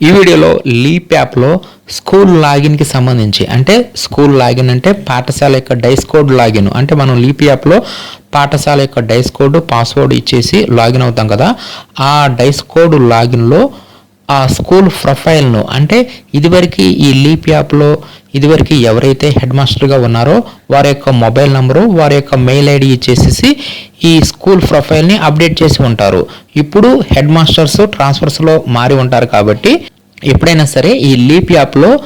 ఈ వీడియోలో లీప్ యాప్లో స్కూల్ లాగిన్కి సంబంధించి అంటే స్కూల్ లాగిన్ అంటే పాఠశాల యొక్క డైస్ కోడ్ లాగిన్ అంటే మనం లీప్ యాప్లో పాఠశాల యొక్క డైస్ కోడ్ పాస్వర్డ్ ఇచ్చేసి లాగిన్ అవుతాం కదా. ఆ డైస్ కోడ్ లాగిన్లో ఆ స్కూల్ ప్రొఫైల్ను అంటే ఇదివరకు ఈ లీప్ యాప్లో ఇదివరకు ఎవరైతే హెడ్ మాస్టర్గా ఉన్నారో వారి యొక్క మొబైల్ నంబరు వారి యొక్క మెయిల్ ఐడి ఇచ్చేసేసి ఈ స్కూల్ ప్రొఫైల్ని అప్డేట్ చేసి ఉంటారు. ఇప్పుడు హెడ్ మాస్టర్స్ ట్రాన్స్ఫర్స్లో మారి ఉంటారు కాబట్టి ఎప్పుడైనా సరే ఈ లీప్ యాప్లో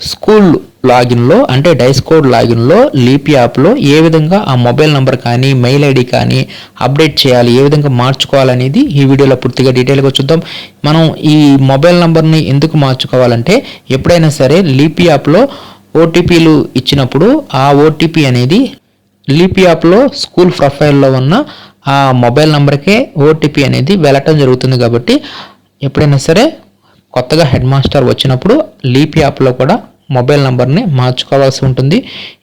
స్కూల్ లాగిన్లో అంటే డైస్ కోడ్ లాగిన్లో లీప్ యాప్లో ఏ విధంగా ఆ మొబైల్ నెంబర్ కానీ మెయిల్ ఐడి కానీ అప్డేట్ చేయాలి ఏ విధంగా మార్చుకోవాలనేది ఈ వీడియోలో పూర్తిగా డీటెయిల్గా చూద్దాం. మనం ఈ మొబైల్ నెంబర్ని ఎందుకు మార్చుకోవాలంటే ఎప్పుడైనా సరే లీప్ యాప్లో ఓటీపీలు ఇచ్చినప్పుడు ఆ ఓటీపీ అనేది లీప్ యాప్లో స్కూల్ ప్రొఫైల్లో ఉన్న ఆ మొబైల్ నెంబర్కే ఓటీపీ అనేది వెళ్ళటం జరుగుతుంది కాబట్టి ఎప్పుడైనా సరే కొత్తగా హెడ్ మాస్టర్ వచ్చినప్పుడు లీప్ యాప్లో కూడా మొబైల్ నెంబర్ని మార్చుకోవాల్సి ఉంటుంది.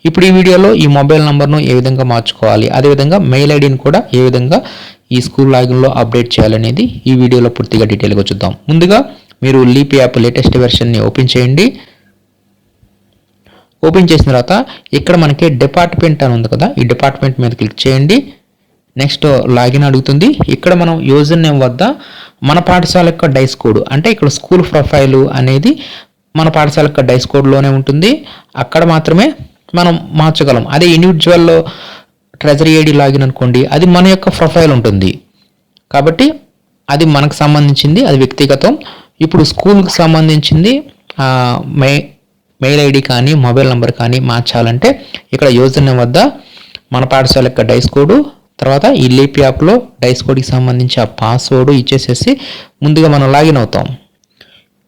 ఇప్పుడు ఈ వీడియోలో ఈ మొబైల్ నెంబర్ను ఏ విధంగా మార్చుకోవాలి అదేవిధంగా మెయిల్ ఐడిని కూడా ఏ విధంగా ఈ స్కూల్ లాగిన్లో అప్డేట్ చేయాలనేది ఈ వీడియోలో పూర్తిగా డీటెయిల్గా చూద్దాం. ముందుగా మీరు లీప్ యాప్ లేటెస్ట్ వెర్షన్ని ఓపెన్ చేయండి. ఓపెన్ చేసిన తర్వాత ఇక్కడ మనకి డిపార్ట్మెంట్ అని ఉంది కదా ఈ డిపార్ట్మెంట్ మీద క్లిక్ చేయండి. నెక్స్ట్ లాగిన్ అడుగుతుంది. ఇక్కడ మనం యూజర్ నేమ్ వద్ద మన పాఠశాల యొక్క డైస్ కోడ్ అంటే ఇక్కడ స్కూల్ ప్రొఫైలు అనేది మన పాఠశాల యొక్క డైస్ కోడ్లోనే ఉంటుంది. అక్కడ మాత్రమే మనం మార్చగలం. అదే ఇండివిజువల్లో ట్రెజరీ ఐడి లాగిన్ అనుకోండి అది మన యొక్క ప్రొఫైల్ ఉంటుంది. కాబట్టి అది మనకు సంబంధించింది అది వ్యక్తిగతం. ఇప్పుడు స్కూల్కి సంబంధించింది మే మెయిల్ ఐడి కానీ మొబైల్ నెంబర్ కానీ మార్చాలంటే ఇక్కడ యూజర్ నేమ్ వద్ద మన పాఠశాల యొక్క డైస్ కోడ్ తర్వాత ఈ లీప్ యాప్లో డైస్ కోడ్కి సంబంధించి ఆ పాస్వర్డ్ ఇచ్చేసేసి ముందుగా మనం లాగిన్ అవుతాం.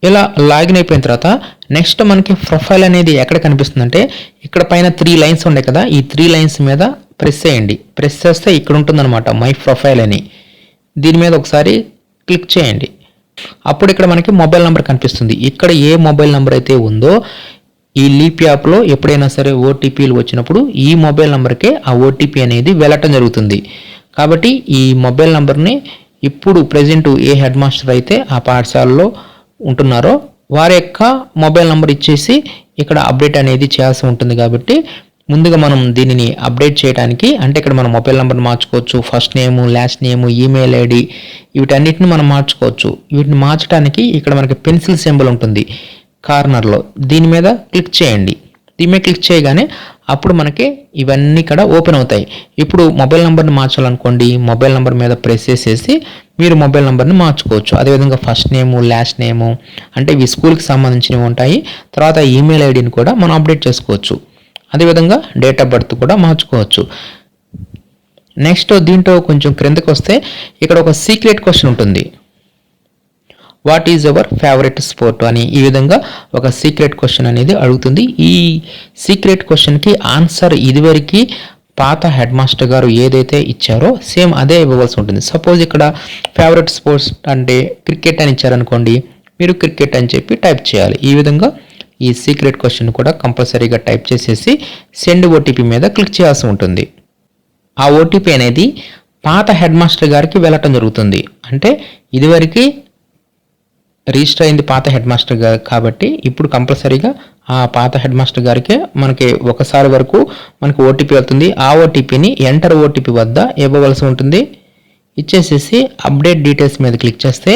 ఇలా లాగిన్ అయిపోయిన తర్వాత నెక్స్ట్ మనకి ప్రొఫైల్ అనేది ఎక్కడ కనిపిస్తుందంటే ఇక్కడ పైన త్రీ లైన్స్ ఉన్నాయి కదా ఈ త్రీ లైన్స్ మీద ప్రెస్ చేయండి. ప్రెస్ చేస్తే ఇక్కడ ఉంటుందన్నమాట మై ప్రొఫైల్ అని. దీని మీద ఒకసారి క్లిక్ చేయండి. అప్పుడు ఇక్కడ మనకి మొబైల్ నెంబర్ కనిపిస్తుంది. ఇక్కడ ఏ మొబైల్ నెంబర్ అయితే ఉందో ఈ లీప్ యాప్లో ఎప్పుడైనా సరే ఓటీపీలు వచ్చినప్పుడు ఈ మొబైల్ నెంబర్కే ఆ ఓటీపీ అనేది వెళ్ళటం జరుగుతుంది. కాబట్టి ఈ మొబైల్ నెంబర్ని ఇప్పుడు ప్రజెంట్ ఏ హెడ్ మాస్టర్ అయితే ఆ పాఠశాలలో ఉంటున్నారో వారి యొక్క మొబైల్ నెంబర్ ఇచ్చేసి ఇక్కడ అప్డేట్ అనేది చేయాల్సి ఉంటుంది కాబట్టి ముందుగా మనం దీనిని అప్డేట్ చేయడానికి అంటే ఇక్కడ మనం మొబైల్ నెంబర్ మార్చుకోవచ్చు first name last name email ID వీటన్నిటిని మనం మార్చుకోవచ్చు. వీటిని మార్చడానికి ఇక్కడ మనకి పెన్సిల్ సింబల్ ఉంటుంది కార్నర్లో. దీని మీద క్లిక్ చేయండి. దీని మీద క్లిక్ చేయగానే అప్పుడు మనకి ఇవన్నీ ఇక్కడ ఓపెన్ అవుతాయి. ఇప్పుడు మొబైల్ నెంబర్ని మార్చాలనుకోండి మొబైల్ నెంబర్ మీద ప్రెస్ చేసేసి మీరు మొబైల్ నెంబర్ని మార్చుకోవచ్చు. అదేవిధంగా ఫస్ట్ నేము లాస్ట్ నేము అంటే ఇవి స్కూల్కి సంబంధించినవి ఉంటాయి. తర్వాత ఈమెయిల్ ఐడిని కూడా మనం అప్డేట్ చేసుకోవచ్చు. అదేవిధంగా డేట్ ఆఫ్ బర్త్ కూడా మార్చుకోవచ్చు. నెక్స్ట్ దీంట్లో కొంచెం క్రిందకి వస్తే ఇక్కడ ఒక సీక్రెట్ క్వశ్చన్ ఉంటుంది. What is our favourite sport అని ఈ విధంగా ఒక సీక్రెట్ క్వశ్చన్ అనేది అడుగుతుంది. ఈ సీక్రెట్ క్వశ్చన్కి ఆన్సర్ ఇదివరకు పాత హెడ్ మాస్టర్ గారు ఏదైతే ఇచ్చారో సేమ్ అదే ఇవ్వవలసి ఉంటుంది. సపోజ్ ఇక్కడ ఫేవరెట్ స్పోర్ట్స్ అంటే క్రికెట్ అని ఇచ్చారనుకోండి మీరు క్రికెట్ అని చెప్పి టైప్ చేయాలి. ఈ విధంగా ఈ సీక్రెట్ క్వశ్చన్ కూడా కంపల్సరీగా టైప్ చేసేసి సెండ్ ఓటీపీ మీద క్లిక్ చేయాల్సి ఉంటుంది. ఆ ఓటీపీ అనేది పాత హెడ్ మాస్టర్ గారికి వెళ్ళటం జరుగుతుంది. అంటే ఇదివరకు రిజిస్టర్ అయింది పాత హెడ్ మాస్టర్ గారు కాబట్టి ఇప్పుడు కంపల్సరీగా ఆ పాత హెడ్ మాస్టర్ గారికే మనకి ఒకసారి వరకు మనకి ఓటీపీ వెళ్తుంది. ఆ ఓటీపీని ఎంటర్ ఓటీపీ వద్ద ఇవ్వవలసి ఉంటుంది. ఇచ్చేసేసి అప్డేట్ డీటెయిల్స్ మీద క్లిక్ చేస్తే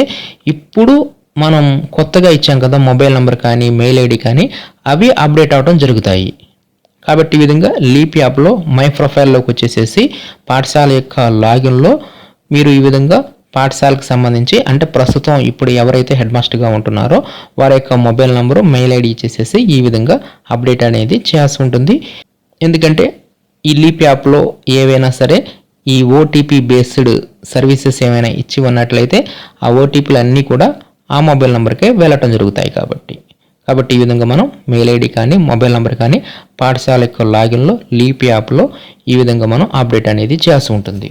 ఇప్పుడు మనం కొత్తగా ఇచ్చాం కదా మొబైల్ నెంబర్ కానీ మెయిల్ ఐడి కానీ అవి అప్డేట్ అవడం జరుగుతాయి. కాబట్టి ఈ విధంగా లీప్ యాప్లో మై ప్రొఫైల్లోకి వచ్చేసేసి పాఠశాల యొక్క లాగిన్లో మీరు ఈ విధంగా పాఠశాలకు సంబంధించి అంటే ప్రస్తుతం ఇప్పుడు ఎవరైతే హెడ్ మాస్టర్గా ఉంటున్నారో వారి యొక్క మొబైల్ నెంబరు మెయిల్ ఐడి ఇచ్చేసేసి ఈ విధంగా అప్డేట్ అనేది చేయాల్సి ఉంటుంది. ఎందుకంటే ఈ లీప్ యాప్లో ఏవైనా సరే ఈ ఓటీపీ బేస్డ్ సర్వీసెస్ ఏమైనా ఇచ్చి ఉన్నట్లయితే ఆ ఓటీపీలు అన్నీ కూడా ఆ మొబైల్ నెంబర్కే వెళ్ళటం జరుగుతాయి కాబట్టి. కాబట్టి ఈ విధంగా మనం మెయిల్ ఐడి కానీ మొబైల్ నెంబర్ కానీ పాఠశాల యొక్క లాగిన్లో లీప్ యాప్లో ఈ విధంగా మనం అప్డేట్ అనేది చేయాల్సి ఉంటుంది.